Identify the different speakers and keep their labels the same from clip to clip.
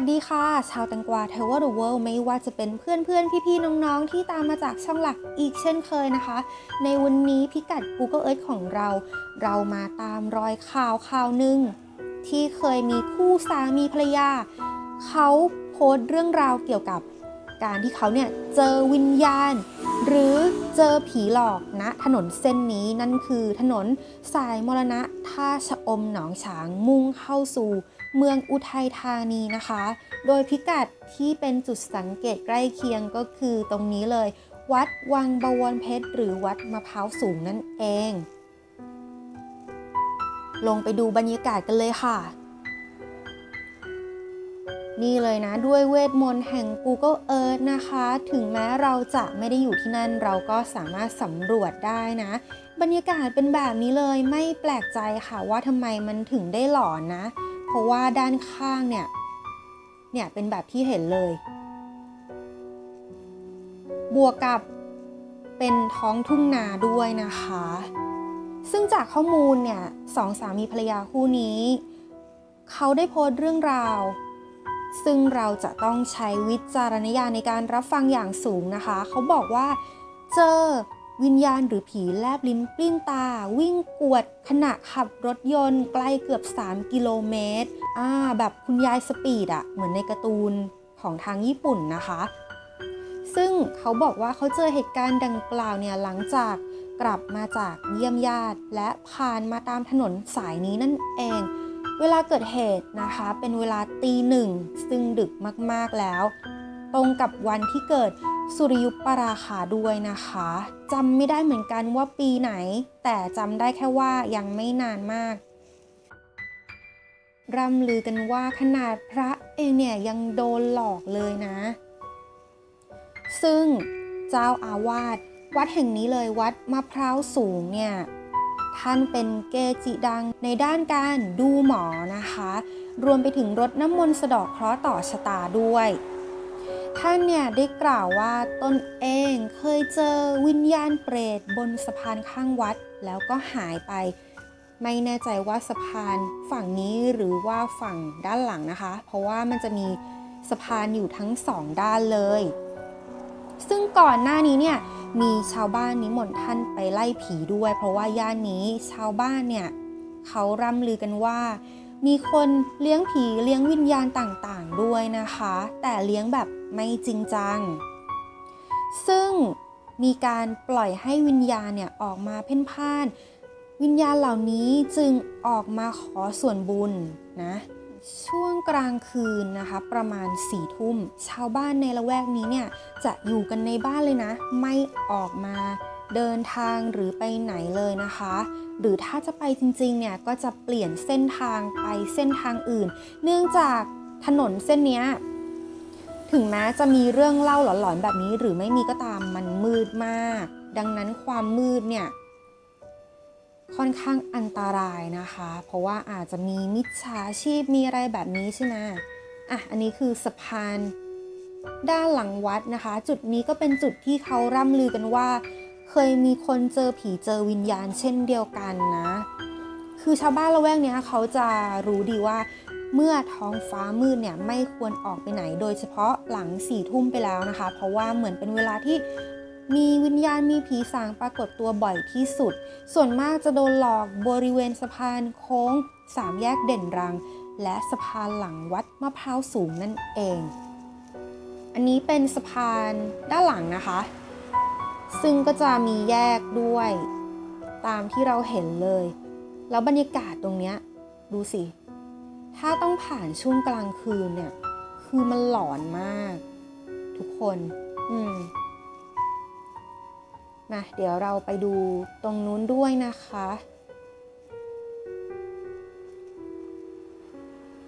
Speaker 1: สดีค่ะ ชาวแตังกวาเทวเดอะเวิลด์ไม่ว่าจะเป็นเพื่อนเพื่อนๆพี่ๆ น้องๆ ที่ตามมาจากช่องหลักอีกเช่นเคยนะคะ ในวันนี้พิกัด Google Earth ของเรา เรามาตามรอยข่าวข่าวหนึ่งที่เคยมีคู่สามีภรรยา เขาโพสต์เรื่องราวเกี่ยวกับการที่เขาเนี่ยเจอวิญญาณ หรือเจอผีหลอกณถนนเส้นนี้นั่นคือถนนสายมรณะท่าชะอมหนองฉางมุ่งเข้าสู่ เมืองอุทัยธานีนะคะ โดยพิกัดที่เป็นจุดสังเกตใกล้เคียงก็คือตรงนี้เลย วัดวังบวรเพชร หรือวัดมะพร้าวสูงนั่นเอง ลงไปดูบรรยากาศกันเลยค่ะ นี่เลยนะด้วยเวทมนต์แห่ง Google Earth นะคะ ถึงแม้เราจะไม่ได้อยู่ที่นั่นเราก็สามารถสำรวจได้นะบรรยากาศเป็นแบบนี้เลยไม่แปลกใจค่ะว่าทำไมมันถึงได้หลอนนะ เพราะว่าด้านข้างเนี่ย เนี่ยเป็นแบบที่เห็นเลย บวกกับเป็นท้องทุ่งนาด้วยนะคะ ซึ่งจากข้อมูลเนี่ยสองสามีภรรยาคู่นี้ เขาได้โพสต์เรื่องราว ซึ่งเราจะต้องใช้วิจารณญาณในการรับฟังอย่างสูงนะคะ เขาบอกว่าเจอ วิญญาณหรือผีแลบลิ้นปลิ้นตา วิ่งกวด ขณะขับรถยนต์ไกลเกือบ 3 กิโลเมตรอ่าแบบคุณยายสปีดอะเหมือนในการ์ตูนของทางญี่ปุ่นนะคะ ซึ่งเขาบอกว่าเขาเจอเหตุการณ์ดังกล่าวเนี่ยหลังจากกลับมาจากเยี่ยมญาติ และผ่านมาตามถนนสายนี้นั่นเอง เวลาเกิดเหตุนะคะ เป็นเวลาตีหนึ่งซึ่งดึกมากๆแล้ว ตรงกับวันที่เกิด สุริยุปราคาด้วยนะคะจำไม่ได้เหมือนกันว่าปีไหน แต่จำได้แค่ว่ายังไม่นานมากร่ำลือกันว่าขนาดพระเองเนี่ยยังโดนหลอกเลยนะ ซึ่งเจ้าอาวาสวัดแห่งนี้เลยวัดมะพร้าวสูงเนี่ยท่านเป็นเกจิดังในด้านการดูหมอนะคะ รวมไปถึงรดน้ำมนต์สะดอกเคราะห์ต่อชะตาด้วย ท่านเนี่ยได้กล่าวว่าตนเองเคยเจอวิญญาณเปรตบนสะพานข้างวัดแล้วก็หายไป ไม่แน่ใจว่าสะพานฝั่งนี้หรือว่าฝั่งด้านหลังนะคะ เพราะว่ามันจะมีสะพานอยู่ทั้งสองด้านเลย ซึ่งก่อนหน้านี้เนี่ยมีชาวบ้านนิมนต์ท่านไปไล่ผีด้วย เพราะว่าย่านนี้ชาวบ้านเนี่ยเขาร่ำลือกันว่า มีคนเลี้ยงผีเลี้ยงวิญญาณต่างๆ ด้วยนะคะ แต่เลี้ยงแบบ ไม่จริงจัง ซึ่งมีการปล่อยให้วิญญาณเนี่ยออกมาเพ่นพ่าน วิญญาณเหล่านี้จึงออกมาขอส่วนบุญนะช่วงกลางคืนนะคะ ประมาณสี่ทุ่ม ชาวบ้านในละแวกนี้เนี่ยจะอยู่กันในบ้านเลยนะ ไม่ออกมาเดินทางหรือไปไหนเลยนะคะ หรือถ้าจะไปจริงๆเนี่ยก็จะเปลี่ยนเส้นทางไปเส้นทางอื่น เนื่องจากถนนเส้นนี้ ถึงแม้จะมีเรื่องเล่าหลอนๆแบบนี้หรือไม่มีก็ตามมันมืดมาก ดังนั้นความมืดเนี่ยค่อนข้างอันตรายนะคะ เพราะว่าอาจจะมีมิจฉาชีพมีอะไรแบบนี้ใช่ไหมอะอันนี้คือสะพานด้านหลังวัดนะคะ จุดนี้ก็เป็นจุดที่เขาร่ำลือกันว่า เคยมีคนเจอผีเจอวิญญาณเช่นเดียวกันนะ คือชาวบ้านละแวกนี้เขาจะรู้ดีว่า เมื่อท้องฟ้ามืดเนี่ยไม่ควรออกไปไหน โดยเฉพาะหลังสี่ทุ่มไปแล้วนะคะ เพราะว่าเหมือนเป็นเวลาที่มีวิญญาณมีผีสางปรากฏตัวบ่อยที่สุด ส่วนมากจะโดนหลอกบริเวณสะพานโค้งสามแยกเด่นรัง และสะพานหลังวัดมะพร้าวสูงนั่นเอง อันนี้เป็นสะพานด้านหลังนะคะ ซึ่งก็จะมีแยกด้วย ตามที่เราเห็นเลย แล้วบรรยากาศตรงเนี้ยดูสิ ถ้าต้องผ่านช่วงกลางคืนเนี่ย คือมันหลอนมาก ทุกคน อืมมาเดี๋ยวเราไปดูตรงนู้นด้วยนะคะ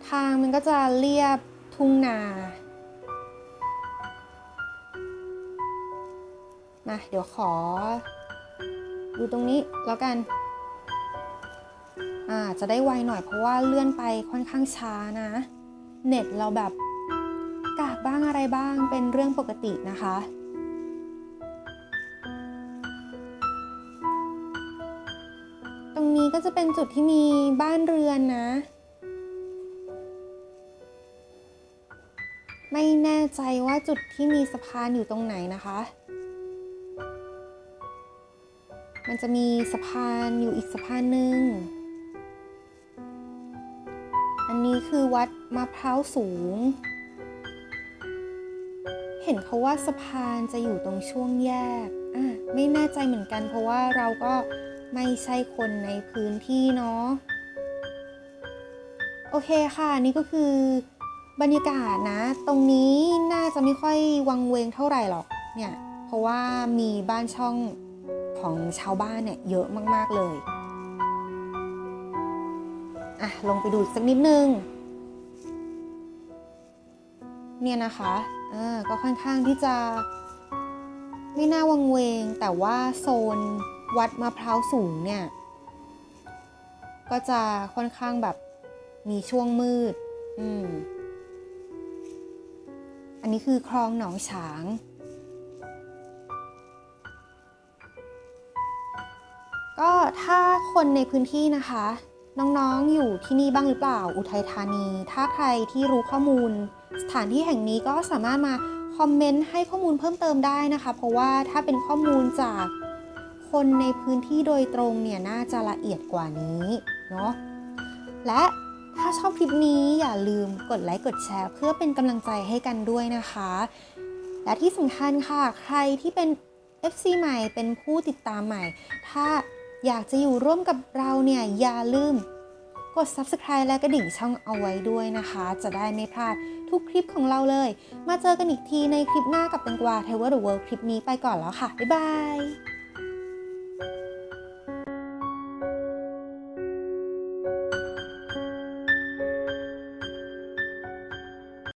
Speaker 1: ทางมันก็จะเรียบทุ่งนา มาเดี๋ยวขอ ดูตรงนี้แล้วกัน อ่าจะได้ไวหน่อยเพราะว่าเลื่อนไปค่อนข้างช้านะ เน็ตเราแบบกากบ้างอะไรบ้างเป็นเรื่องปกตินะคะ ตรงนี้ก็จะเป็นจุดที่มีบ้านเรือนนะ ไม่แน่ใจว่าจุดที่มีสะพานอยู่ตรงไหนนะคะมันจะมีสะพานอยู่อีกสะพานหนึ่ง นี้คือวัดมะพร้าวสูง เห็นเขาว่าสะพานจะอยู่ตรงช่วงแยกอะไม่แน่ใจเหมือนกัน เพราะว่าเราก็ไม่ใช่คนในพื้นที่เนาะ โอเคค่ะ นี่ก็คือบรรยากาศนะ ตรงนี้น่าจะไม่ค่อยวังเวงเท่าไหร่หรอกเนี่ย เพราะว่ามีบ้านช่องของชาวบ้านเนี่ยเยอะมาก ๆ เลย อะลงไปดูอีกสักนิดนึง เนี่ยนะคะเออก็ค่อนข้างที่จะไม่น่าวังเวง แต่ว่าโซนวัดมะพร้าวสูงเนี่ย ก็จะค่อนข้างแบบมีช่วงมืด อืม อันนี้คือคลองหนองฉาง ก็ถ้าคนในพื้นที่นะคะ น้องๆ อยู่ที่นี่บ้างหรือเปล่า อุทัยธานี ถ้าใครที่รู้ข้อมูล สถานที่แห่งนี้ก็สามารถมาคอมเมนต์ให้ข้อมูลเพิ่มเติมได้นะคะ เพราะว่าถ้าเป็นข้อมูลจากคนในพื้นที่โดยตรงเนี่ยน่าจะละเอียดกว่านี้เนาะ และถ้าชอบคลิปนี้อย่าลืมกดไลค์กดแชร์ เพื่อเป็นกำลังใจให้กันด้วยนะคะ และที่สำคัญค่ะ ใครที่เป็น FC ใหม่เป็นผู้ติดตามใหม่ ถ้า อยากจะอยู่ร่วมกับเราเนี่ยอย่าลืมกด Subscribe และกระดิ่งช่องเอาไว้ด้วยนะคะ จะได้ไม่พลาดทุกคลิปของเราเลย มาเจอกันอีกทีในคลิปหน้ากับแตงกวาเทเวอร์เดอะเวิลด์คลิปนี้ไปก่อนแล้วค่ะ บ๊ายบาย